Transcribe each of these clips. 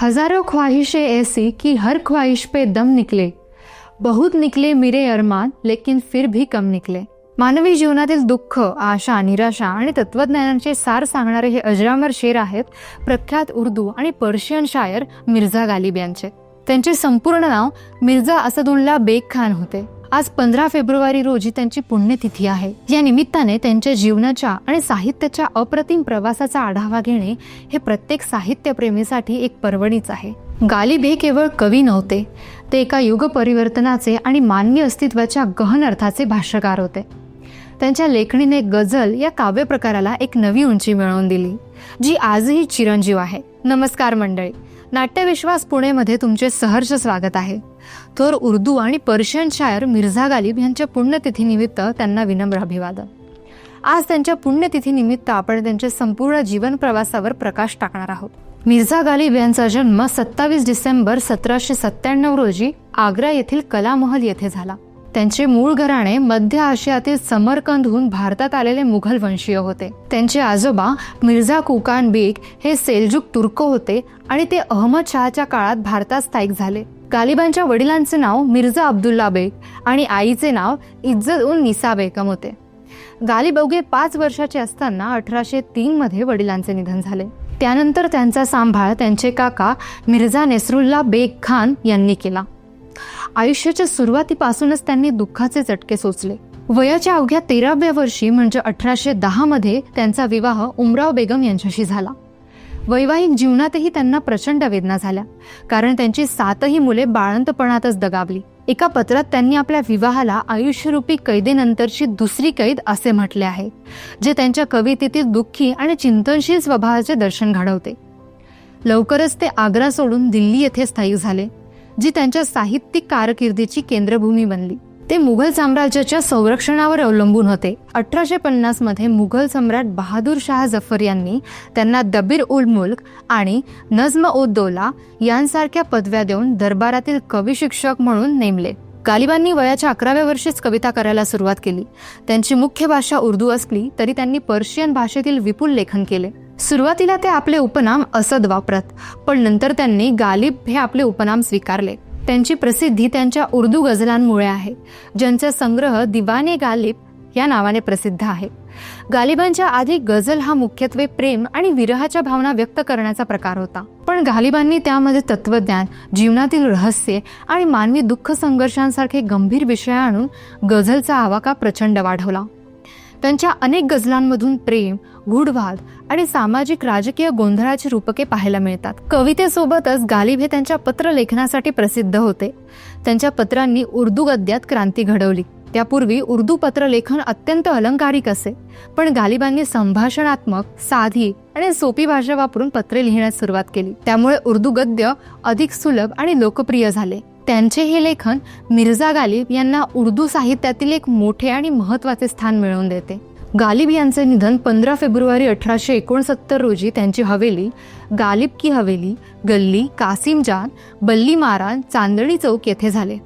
हजारों ख्वाहिशें ऐसी कि हर ख्वाहिश पे दम निकले। बहुत निकले मेरे अरमान लेकिन फिर भी कम निकले। मानवी जीवनातील दुःख आशा निराशा आणि तत्वज्ञानाचे सार सांगणारे हे अजरामर शेर आहेत प्रख्यात उर्दू आणि पर्शियन शायर मिर्झा गालिब यांचे त्यांचे संपूर्ण नाव मिर्झा असदुल्ला बेग खान होते. आज पंधरा फेब्रुवारी रोजी त्यांची पुण्यतिथी आहे. या निमित्ताने त्यांच्या जीवनाच्या आणि साहित्याच्या अप्रतिम प्रवासाचा आढावा घेणे हे प्रत्येक साहित्यप्रेमीसाठी एक पर्वणीच आहे. गालिब हे केवळ कवी नव्हते ते एका युग परिवर्तनाचे आणि मानवी अस्तित्वाच्या गहन अर्थाचे भाष्यकार होते. त्यांच्या लेखणीने गझल या काव्य प्रकाराला एक नवी उंची मिळवून दिली जी आजही चिरंजीव आहे. नमस्कार मंडळी. नाट्यविश्वास पुणेमध्ये तुमचे सहर्ष स्वागत आहे. थोर उर्दू आणि पर्शियन शायर मिर्झा गालिब यांच्या पुण्यतिथीनिमित्त त्यांना विनम्र अभिवादन. आज त्यांच्या पुण्यतिथीनिमित्त आपण त्यांच्या संपूर्ण जीवन प्रवासावर प्रकाश टाकणार आहोत. मिर्झा गालिब यांचा जन्म सत्तावीस डिसेंबर सतराशे सत्त्याण्णव रोजी आग्रा येथील कलामहल येथे झाला. त्यांचे मूळ घराणे मध्य आशियातील समरकंदहून भारतात आलेले मुघल वंशीय होते. त्यांचे आजोबा मिर्झा कुकान बेग हे सेलजुक तुर्क होते आणि ते अहमद शहाच्या काळात भारतात स्थायिक झाले. गालिबांच्या वडिलांचे नाव मिर्झा अब्दुल्ला बेग आणि आईचे नाव इज्जत उल निसा बेगम होते. गालिब अवघे पाच वर्षाचे असताना अठराशे तीन मध्ये वडिलांचे निधन झाले. त्यानंतर त्यांचा सांभाळ त्यांचे काका मिर्झा नेसरुल्ला बेग खान यांनी केला. आयुष्याच्या सुरुवातीपासूनच त्यांनी दुःखाचे चटके सोचले. वयाच्या अवघ्या तेराव्या वर्षी म्हणजे अठराशे दहा मध्ये त्यांचा विवाह उमराव बेगम यांच्याशी झाला. वैवाहिक जीवनातही त्यांना प्रचंड वेदना झाल्या कारण त्यांची सातही मुले बाळंतपणातच दगावली. एका पत्रात त्यांनी आपल्या विवाहाला आयुष्यरूपी कैदेनंतरची दुसरी कैद असे म्हटले आहे जे त्यांच्या कवितेतील दुःखी आणि चिंतनशील स्वभावाचे दर्शन घडवते. लवकरच ते आग्रा सोडून दिल्ली येथे स्थायिक झाले. जी त्यांच्या साहित्यिक कारकिर्दीची केंद्रभूमी बनली. ते मुघल साम्राज्याच्या संरक्षणावर अवलंबून होते. अठराशे पन्नासमध्ये मुघल सम्राट बहादूर शाह जफर यांनी त्यांना दबीर उल मुल्क आणि नजम उद दौला यांसारख्या पदव्या देऊन दरबारातील कवी शिक्षक म्हणून नेमले. गालिबांनी वयाच्या अकराव्या वर्षीच कविता करायला सुरुवात केली. त्यांची मुख्य भाषा उर्दू असली तरी त्यांनी पर्शियन भाषेतील विपुल लेखन केले. सुरुवातीला ते आपले उपनाम असद वापरत पण नंतर त्यांनी गालिब हे आपले उपनाम स्वीकारले. त्यांची प्रसिद्धी त्यांच्या उर्दू गझलांमुळे आहे ज्यांचा संग्रह दिवाने गालिब या नावाने प्रसिद्ध आहे. गालिबांच्या आधी गझल हा मुख्यत्वे प्रेम आणि विरहाच्या भावना व्यक्त करण्याचा प्रकार होता. पण गालिबांनी त्यामध्ये तत्वज्ञान जीवनातील रहस्य आणि मानवी दुःख संघर्षांसारखे गंभीर विषय आणून गझलचा आवाका प्रचंड वाढवला. त्यांच्या अनेक गझलांमधून प्रेम गूढवाद आणि सामाजिक राजकीय गोंधळाची रूपके पाहायला मिळतात. कवितेसोबतच गालिब हे त्यांच्या पत्रलेखनासाठी प्रसिद्ध होते. त्यांच्या पत्रांनी उर्दू गद्यात क्रांती घडवली. त्यापूर्वी उर्दू पत्रलेखन अत्यंत अलंकारिक असे. पण गालिबांनी संभाषणात्मक साधी आणि सोपी भाषा वापरून पत्रे लिहिण्यास सुरुवात केली. त्यामुळे उर्दू गद्य अधिक सुलभ आणि लोकप्रिय झाले. त्यांचे हे लेखन मिर्झा गालिब यांना उर्दू साहित्यातील एक मोठे आणि महत्त्वाचे स्थान मिळवून देते. गालिब यांचे निधन पंधरा फेब्रुवारी अठराशे एकोणसत्तर रोजी त्यांची हवेली गालिब की हवेली गल्ली कासिम जान बल्ली मारान चांदणी चौक येथे झाले.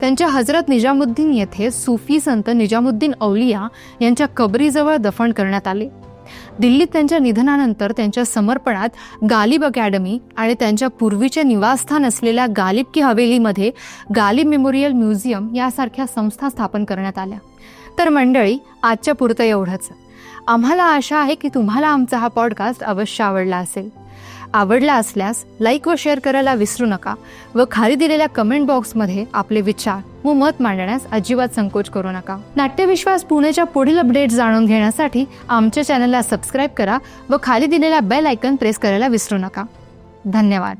त्यांच्या हजरत निजामुद्दीन येथे सुफी संत निजामुद्दीन औलिया यांच्या कबरीजवळ दफन करण्यात आले. दिल्लीत त्यांच्या निधनानंतर त्यांच्या समर्पणात गालिब अकॅडमी आणि त्यांच्या पूर्वीचे निवासस्थान असलेल्या गालिब की हवेलीमध्ये गालिब मेमोरियल म्युझियम यासारख्या संस्था स्थापन करण्यात आल्या. तर मंडळी आजच्या पुरतं एवढंच. आम्हाला आशा आहे की तुम्हाला आमचा हा पॉडकास्ट अवश्य आवडला असेल. आवडला असल्यास लाईक व शेअर करायला विसरू नका व खाली दिलेल्या कमेंट बॉक्समध्ये आपले विचार व मत मांडण्यास अजिबात संकोच करू नका. नाट्यविश्वास पुणेच्या पुढील अपडेट जाणून घेण्यासाठी आमच्या चॅनलला सबस्क्राईब करा व खाली दिलेला बेल आयकन प्रेस करायला विसरू नका. धन्यवाद.